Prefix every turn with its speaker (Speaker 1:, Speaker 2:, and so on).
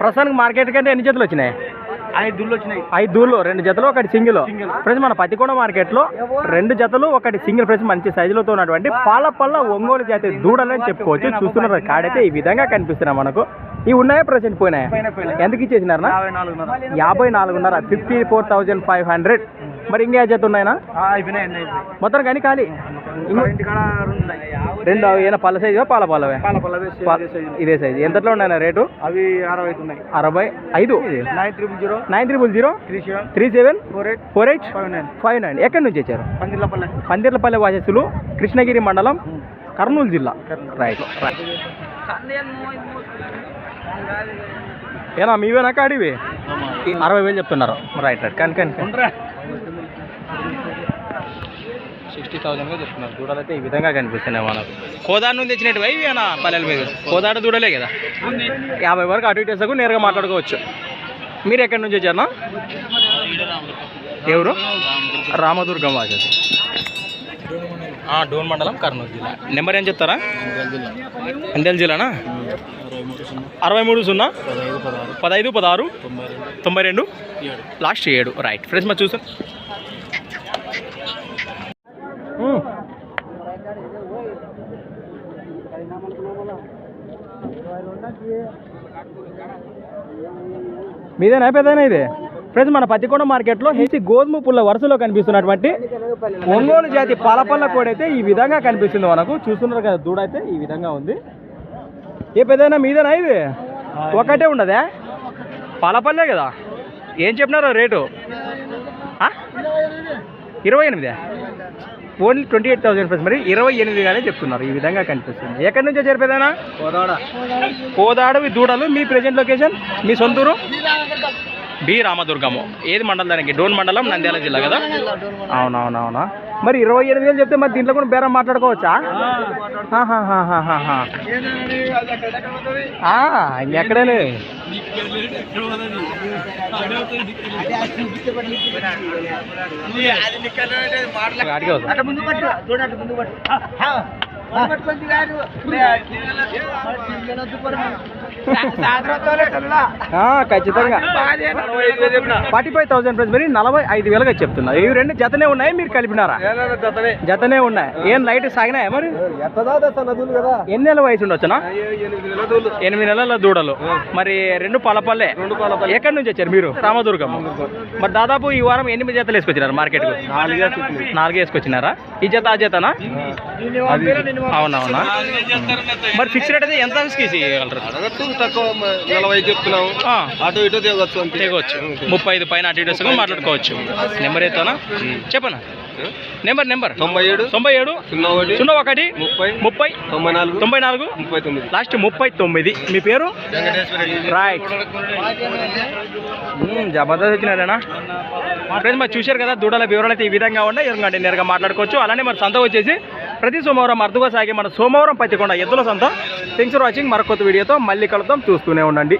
Speaker 1: ప్రస్తుతానికి మార్కెట్ కంటే ఎన్ని జతలు వచ్చినాయి?
Speaker 2: ఐదు దుళ్ళు వచ్చినాయి.
Speaker 1: ఐదు దూళ్ళు రెండు జతలు ఒకటి సింగిల్. ఫ్రెండ్స్ మన పతికొండ మార్కెట్లో రెండు జతలు ఒకటి సింగిల్. ఫ్రెండ్స్ మంచి సైజులతో ఉన్నటువంటి పాల పళ్ళ ఒంగోలు జాతి దూడలని చెప్పుకోవచ్చు. చూస్తున్నారు కాడైతే ఈ విధంగా కనిపిస్తున్నాయి మనకు. ఇవి ఉన్నాయా ప్రజెంట్ పోయినాయా. ఎందుకు ఇచ్చేసినారనా
Speaker 2: యాభై నాలుగున్నర.
Speaker 1: Fifty four thousand five hundred మరి ఇంకా జత ఉన్నాయినా మొత్తం కానీ ఖాళీ?
Speaker 2: రెండు
Speaker 1: రెండు ఏమైనా పళ్ళ సైజు పాల పళ్ళవే
Speaker 2: పాల పళ్ళ వేసి
Speaker 1: పా-
Speaker 2: అదే సైజు.
Speaker 1: ఇదే సైజు. ఎంతట్లో ఉన్నాయి రేటు?
Speaker 2: అవి అరవై
Speaker 1: అరవై ఐదు?
Speaker 2: Nine triple zero
Speaker 1: nine triple zero
Speaker 2: three seven.
Speaker 1: Three seven?
Speaker 2: Four eight.
Speaker 1: Four eight?
Speaker 2: Five nine.
Speaker 1: Five nine. ఎక్కడి నుంచి వచ్చారు?
Speaker 2: పందిర్లపల్లె.
Speaker 1: పందిర్లపల్లి వాసస్సులు కృష్ణగిరి మండలం కర్నూలు జిల్లా. రైట్. రైట్. ఏనా మీవేనా కాడివి? ఈ అరవై వేలు చెప్తున్నారు. Right right. కానీ కానీ సిక్స్టీ థౌసండ్గా చెప్తున్నారు. దూడలు అయితే ఈ విధంగా కనిపిస్తున్నాయి మనకు. కోదాడు నుంచి తెచ్చినట్టు ఇవి అన్న పల్లెల మీద? కోదాడ దూడలే కదా? యాభై వరకు అటు ఇటు వేసాకు నేరుగా మాట్లాడుకోవచ్చు. మీరు ఎక్కడి నుంచి వచ్చారనా ఎవరు? రామదుర్గం వాసేసి డోన్ మండలం కర్నూలు జిల్లా. నెంబర్ ఏం చెప్తారా? ఎంతెల జిల్లానా? అరవై మూడు సున్నా? పదహైదు పదహారు. తొంభై రెండు. లాస్ట్ ఏడు. రైట్. ఫ్రెండ్స్ మరి చూసాం. మీదేనా పెద్దనా ఇది? ఫ్రెండ్స్ మన పత్తికొండ మార్కెట్లో హెచ్చి గోధుమ పుల్ల వరుసలో కనిపిస్తున్నటువంటి ఒంగోలు జాతి పాలపల్ల కోడైతే ఈ విధంగా కనిపిస్తుంది మనకు. చూస్తున్నారు కదా దూడ అయితే ఈ విధంగా ఉంది. ఏ పెద్దనా మీదేనా ఇది? ఒకటే ఉండదా పాలపల్లే కదా? ఏం చెప్పినారో రేటు? ఇరవై ఎనిమిది? Only twenty eight thousand rupees మరి ఇరవై ఎనిమిదిగానే చెప్తున్నారు. ఈ విధంగా కనిపిస్తుంది. ఎక్కడి నుంచో చేరిపోయేదానా
Speaker 2: కోదాడ.
Speaker 1: కోదాడు ఈ దూడలు మీ ప్రెజెంట్ లొకేషన్ మీ సొంతూరు బి రామదుర్గము. ఏది మండలం దానికి? డోన్ మండలం నంద్యాల జిల్లా కదా? అవునవునవునా. మరి ఇరవై ఎనిమిది వేలు చెప్తే మరి దీంట్లో కూడా బేరం మాట్లాడుకోవచ్చా? ఆహాహాహాహా. ఆ, ఇంకెక్కడేలే అడిగే వస్తా.
Speaker 2: అటు ముందు పట్టు
Speaker 1: ఖచ్చితంగా. ఫార్టీ ఫైవ్ థౌసండ్ ప్రైస్ మరి నలభై ఐదు వేలుగా చెప్తున్నారు ఇవి రెండు జతనే ఉన్నాయి మీరు కలిపినారా? జతనే. ఉన్నాయి. ఏం లైట్ సాగినాయా మరి? ఎన్ని నెలల వయసు ఉండొచ్చునా?
Speaker 2: ఎనిమిది
Speaker 1: నెలల దూడలు. మరి రెండు పలపల్లే.
Speaker 2: రెండు పాలపల్లె.
Speaker 1: ఎక్కడి నుంచి వచ్చారు మీరు? రామదుర్గం. మరి దాదాపు ఈ వారం ఎనిమిది జతలు వేసుకొచ్చినారు మార్కెట్కు నాలుగే వేసుకొచ్చినారా? ఈ జత ఆ జతనా? అవునవునా? మరి ఫిక్స్ రేట్ అయితే ఎంత
Speaker 2: అడగచ్చు తక్కువ నలభై చెప్తున్నాము అటు ఇటు దిగొచ్చు
Speaker 1: ముప్పై ఐదు పైన అటు ఇటు మాట్లాడుకోవచ్చు. నెంబర్ ఎత్తానా? చెప్పనా? Number number.
Speaker 2: తొంభై ఏడు.
Speaker 1: తొంభై ఏడు.
Speaker 2: సున్నా ఒకటి.
Speaker 1: సున్నా ఒకటి.
Speaker 2: ముప్పై.
Speaker 1: ముప్పై.
Speaker 2: తొంభై నాలుగు.
Speaker 1: తొంభై నాలుగు.
Speaker 2: ముప్పై తొమ్మిది.
Speaker 1: లాస్ట్ ముప్పై తొమ్మిది. మీ పేరు? రైట్ జబర్దస్త్ వచ్చినారేనా ఫ్రెండ్స్ మరి చూశారు కదా దూడల వివరాలు అయితే ఈ విధంగా ఉన్నాయి. ఎందుకంటే నేరుగా మాట్లాడుకోవచ్చు. అలానే మరి సంత వచ్చేసి ప్రతి సోమవారం అర్థగా సాగే మన సోమవారం పత్తికొండ ఎద్దుల సంత. థింగ్స్ ఫర్ వాచింగ్ మరొక వీడియోతో మళ్ళీ కలుద్దాం. చూస్తూనే ఉండండి.